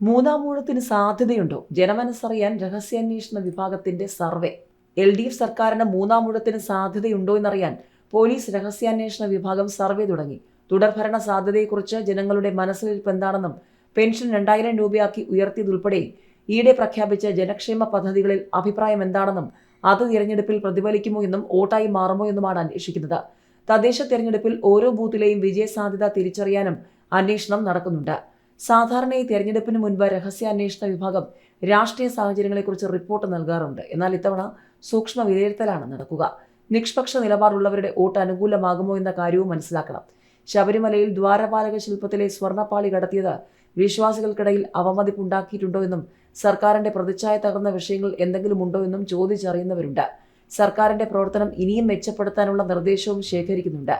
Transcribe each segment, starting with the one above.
മൂന്നാം ഊഴത്തിന് സാധ്യതയുണ്ടോ? ജനമനസ്സറിയാൻ രഹസ്യാന്വേഷണ വിഭാഗത്തിന്റെ സർവേ. എൽ ഡി എഫ് സർക്കാരിന് മൂന്നാം ഊഴത്തിന് സാധ്യതയുണ്ടോ എന്നറിയാൻ പോലീസ് രഹസ്യാന്വേഷണ വിഭാഗം സർവേ തുടങ്ങി. തുടർഭരണ സാധ്യതയെക്കുറിച്ച് ജനങ്ങളുടെ മനസ്സിലിരിപ്പ് എന്താണെന്നും പെൻഷൻ രണ്ടായിരം രൂപയാക്കി ഉയർത്തിയതുൾപ്പെടെ ഈയിടെ പ്രഖ്യാപിച്ച ജനക്ഷേമ പദ്ധതികളിൽ അഭിപ്രായം എന്താണെന്നും അത് തിരഞ്ഞെടുപ്പിൽ പ്രതിഫലിക്കുമോ എന്നും വോട്ടായി മാറുമോ എന്നുമാണ് അന്വേഷിക്കുന്നത്. തദ്ദേശ തിരഞ്ഞെടുപ്പിൽ ഓരോ ബൂത്തിലെയും വിജയസാധ്യത തിരിച്ചറിയാനും അന്വേഷണം നടക്കുന്നുണ്ട്. സാധാരണയായി തെരഞ്ഞെടുപ്പിന് മുൻപ് രഹസ്യാന്വേഷണ വിഭാഗം രാഷ്ട്രീയ സാഹചര്യങ്ങളെക്കുറിച്ച് റിപ്പോർട്ട് നൽകാറുണ്ട്. എന്നാൽ ഇത്തവണ സൂക്ഷ്മ വിലയിരുത്തലാണ് നടക്കുക. നിഷ്പക്ഷ നിലപാടുള്ളവരുടെ വോട്ട് അനുകൂലമാകുമോ എന്ന കാര്യവും മനസ്സിലാക്കണം. ശബരിമലയിൽ ദ്വാരപാലക ശില്പത്തിലെ സ്വർണപ്പാളി കടത്തിയത് വിശ്വാസികൾക്കിടയിൽ അവമതിപ്പുണ്ടാക്കിയിട്ടുണ്ടോ എന്നും സർക്കാരിന്റെ പ്രതിച്ഛായ തകർന്ന വിഷയങ്ങൾ എന്തെങ്കിലും ഉണ്ടോ എന്നും ചോദിച്ചറിയുന്നവരുണ്ട്. സർക്കാരിന്റെ പ്രവർത്തനം ഇനിയും മെച്ചപ്പെടുത്താനുള്ള നിർദ്ദേശവും ശേഖരിക്കുന്നുണ്ട്.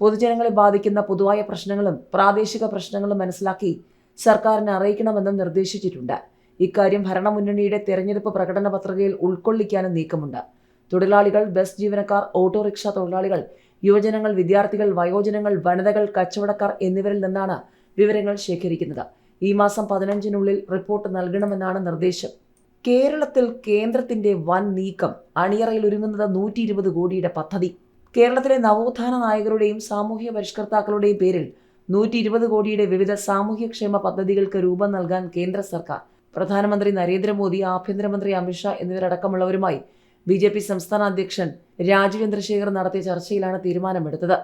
പൊതുജനങ്ങളെ ബാധിക്കുന്ന പൊതുവായ പ്രശ്നങ്ങളും പ്രാദേശിക പ്രശ്നങ്ങളും മനസ്സിലാക്കി സർക്കാരിനെ അറിയിക്കണമെന്നും നിർദ്ദേശിച്ചിട്ടുണ്ട്. ഇക്കാര്യം ഭരണമുന്നണിയുടെ തെരഞ്ഞെടുപ്പ് പ്രകടന പത്രികയിൽ ഉൾക്കൊള്ളിക്കാനും നീക്കമുണ്ട്. തൊഴിലാളികൾ ബസ് ജീവനക്കാർ ഓട്ടോറിക്ഷ തൊഴിലാളികൾ യുവജനങ്ങൾ വിദ്യാർത്ഥികൾ വയോജനങ്ങൾ വനിതകൾ കച്ചവടക്കാർ എന്നിവരിൽ നിന്നാണ് വിവരങ്ങൾ ശേഖരിക്കുന്നത്. ഈ മാസം പതിനഞ്ചിനുള്ളിൽ റിപ്പോർട്ട് നൽകണമെന്നാണ് നിർദ്ദേശം. കേരളത്തിൽ കേന്ദ്രത്തിന്റെ വൻ നീക്കം അണിയറയിൽ ഒരുങ്ങുന്നത് നൂറ്റി ഇരുപത് കോടിയുടെ പദ്ധതി. കേരളത്തിലെ നവോത്ഥാന നായകരുടെയും സാമൂഹ്യ പരിഷ്കർത്താക്കളുടെയും പേരിൽ നൂറ്റി ഇരുപത് കോടിയുടെ വിവിധ സാമൂഹ്യക്ഷേമ പദ്ധതികൾക്ക് രൂപം നൽകാൻ കേന്ദ്ര സർക്കാർ. പ്രധാനമന്ത്രി നരേന്ദ്രമോദി ആഭ്യന്തരമന്ത്രി അമിത്ഷാ എന്നിവരടക്കമുള്ളവരുമായി ബി ജെ പി സംസ്ഥാന അധ്യക്ഷൻ രാജീവ് ചന്ദ്രശേഖർ നടത്തിയ ചർച്ചയിലാണ് തീരുമാനമെടുത്തത്.